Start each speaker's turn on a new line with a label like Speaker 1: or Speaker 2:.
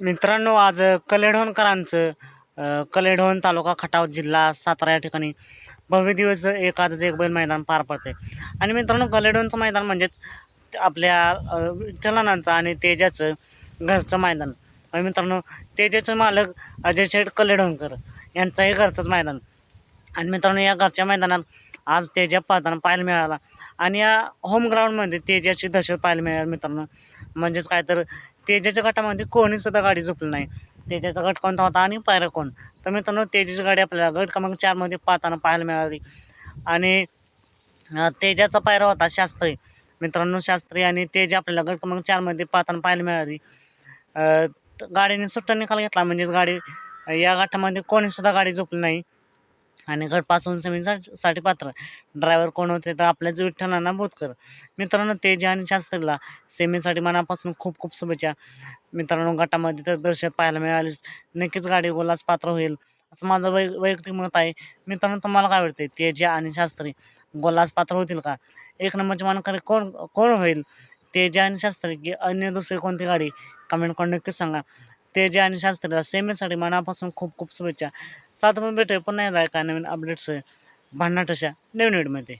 Speaker 1: मित्रांनो आज कलेढोणकरांचं कलेढोण तालुका खटाव जिल्हा सातारा या ठिकाणी भव्य दिवस एखादं एक बैल मैदान पार पडते आणि मित्रांनो कलेढोणचं मैदान म्हणजेच आपल्या विठ्ठलानांचं आणि तेजाचं घरचं मैदान. आणि मित्रांनो तेजाचं मालक अजय शेठ कलेढोणकर यांचंही घरचंच मैदान. आणि मित्रांनो या घरच्या मैदानात आज तेजा पाहताना पाहायला मिळाला. आणि या होम ग्राउंडमध्ये तेजाची दहशत पाहायला मिळाली मित्रांनो. म्हणजेच काय तर तेजाच्या गटामध्ये कोणीसुद्धा गाडी झोपली नाही. तेजाचा गट कोणता होता आणि पायरा कोण? तर मित्रांनो तेजाची गाडी आपल्याला गट क्रमांक चारमध्ये पाहताना पाहायला मिळाली. आणि तेजाचा पायरा होता शास्त्री. मित्रांनो शास्त्री आणि तेज आपल्याला गट क्रमांक चारमध्ये पाहताना पाहायला मिळाली. गाडीने सुट्टा निकाल घेतला म्हणजेच गाडी या गटामध्ये कोणीसुद्धा गाडी झोपली नाही. आणि गटपासून सेमीसाठी साठी पात्र. ड्रायव्हर कोण होते तर आपल्याच विठ्ठलांना बोधकर. मित्रांनो तेज आणि शास्त्रीला सेमीसाठी मनापासून खूप खूप शुभेच्छा. मित्रांनो गटामध्ये तर दर्शक पाहायला मिळालीच. नक्कीच गाडी गोलास पात्र होईल असं माझं वै वैयक्तिक मत आहे. मित्रांनो तुम्हाला काय वाटते तेज आणि शास्त्री गोलास पात्र होतील का? एक नंबरचे मानकरी कोण कोण होईल? तेज आणि शास्त्री की अन्य दुसरी कोणती गाडी? कमेंट करून नक्कीच सांगा. तेज आणि शास्त्रीला सेमीसाठी मनापासून खूप खूप शुभेच्छा. सात पण भेटूया. पुन्हा एकदा एका नवीन अपडेट्स भांडणाट अशा नवीन व्हिडिओमध्ये